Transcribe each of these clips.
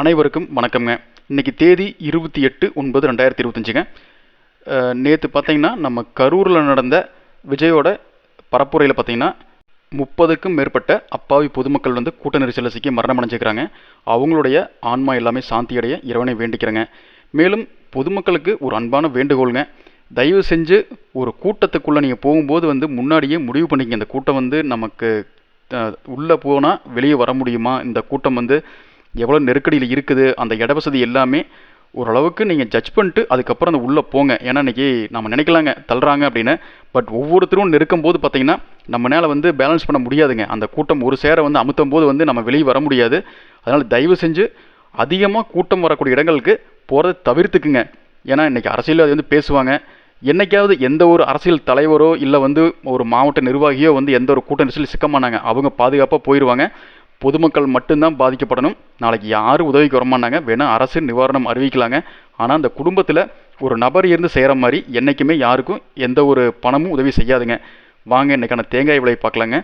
அனைவருக்கும் வணக்கம்ங்க. இன்னைக்கு தேதி இருபத்தி எட்டு ஒன்பது ரெண்டாயிரத்தி இருபத்தஞ்சுங்க. நேற்று பார்த்தீங்கன்னா நம்ம கரூரில் நடந்த விஜயோட பரப்புரையில் பார்த்தீங்கன்னா முப்பதுக்கும் மேற்பட்ட அப்பாவி பொதுமக்கள் வந்து கூட்ட நெரிசலில் சிக்கி மரணம் அடைஞ்சிக்கிறாங்க அவங்களுடைய ஆன்மா எல்லாமே சாந்தி அடைய இறைவனை வேண்டிக்கிறேங்க. மேலும் பொதுமக்களுக்கு ஒரு அன்பான வேண்டுகோளுங்க. தயவு செஞ்சு ஒரு கூட்டத்துக்குள்ளே நீங்கள் போகும்போது வந்து முன்னாடியே முடிவு பண்ணிக்கங்க. இந்த கூட்டம் வந்து நமக்கு உள்ளே போனால் வெளியே வர முடியுமா? இந்த கூட்டம் வந்து எவ்வளோ நெருக்கடியில் இருக்குது அந்த இட வசதி எல்லாமே ஓரளவுக்கு நீங்கள் ஜட்ஜ் பண்ணிட்டு அதுக்கப்புறம் அந்த உள்ளே போங்க. ஏன்னா இன்றைக்கி நம்ம நினைக்கலாங்க தள்ளுறாங்க அப்படின்னு. பட் ஒவ்வொருத்தரும் நெருக்கும் போது பார்த்தீங்கன்னா நம்மளால் வந்து பேலன்ஸ் பண்ண முடியாதுங்க. அந்த கூட்டம் ஒரு சேர வந்து அமுத்தும் போது வந்து நம்ம வெளியே வர முடியாது. அதனால் தயவு செஞ்சு அதிகமாக கூட்டம் வரக்கூடிய இடங்களுக்கு போகிறத தவிர்த்துக்குங்க. ஏன்னா இன்றைக்கி அரசியல் அது வந்து பேசுவாங்க. என்னைக்காவது எந்த ஒரு அரசியல் தலைவரோ இல்லை வந்து ஒரு மாவட்ட நிர்வாகியோ வந்து எந்த ஒரு கூட்ட நெரிசலில் சிக்க மாட்டாங்க. அவங்க பாதுகாப்பாக போயிடுவாங்க பொதுமக்கள் மட்டும்தான் பாதிக்கப்படணும். நாளைக்கு யாரும் உதவிக்கு வரமாட்டாங்க வேணால் அரசு நிவாரணம் அறிவிக்கலாங்க. ஆனால் அந்த குடும்பத்தில் ஒரு நபர் இருந்து செய்கிற மாதிரி என்றைக்குமே யாருக்கும் எந்த ஒரு பணமும் உதவி செய்யாதுங்க. வாங்க இன்றைக்கான தேங்காய் விலை பார்க்கலாங்க.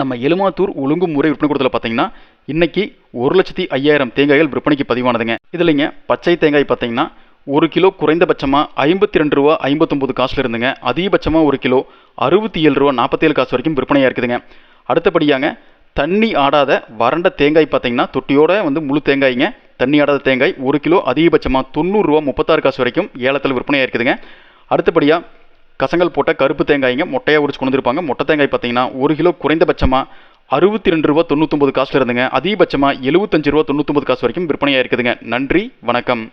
நம்ம எலுமாத்தூர் ஒழுங்குமுறை விற்பனை கூடத்தில் பார்த்தீங்கன்னா இன்றைக்கி ஒரு லட்சத்தி ஐயாயிரம் தேங்காய்கள் விற்பனைக்கு பதிவானதுங்க. இதுலைங்க பச்சை தேங்காய் பார்த்தீங்கன்னா ஒரு கிலோ குறைந்தபட்சமாக ஐம்பத்தி ரெண்டு ரூபா ஐம்பத்தொம்பது காசில் இருந்துங்க. அதிகபட்சமாக ஒரு கிலோ அறுபத்தி ஏழு ரூபா நாற்பத்தேழு காசு வரைக்கும் விற்பனையாக இருக்குதுங்க. அடுத்தபடியாங்க தண்ணி ஆடாத வறண்ட தேங்காய் பார்த்தீங்கன்னா தொட்டியோட வந்து முழு தேங்காய்ங்க. தண்ணி ஆடாத தேங்காய் ஒரு கிலோ அதிகபட்சமாக தொண்ணூறுரூவா முப்பத்தாறு காசு வரைக்கும் ஏலத்தில் விற்பனையாக இருக்குதுங்க. அடுத்தபடியாக கசங்கல் போட்ட கருப்பு தேங்காய்ங்க மொட்டையாக உரிச்சு கொண்டு வந்துருப்பாங்க. மொட்டை தேங்காய் பார்த்தீங்கன்னா ஒரு கிலோ குறைந்தபட்சமாக அறுபத்தி ரெண்டு ரூபா தொண்ணூத்தொம்பது காசில் இருந்துங்க. அதிகபட்சமாக எழுபத்தஞ்சு ரூபா தொண்ணூத்தொம்பது காசு வரைக்கும் விற்பனையாக இருக்குதுங்க. நன்றி வணக்கம்.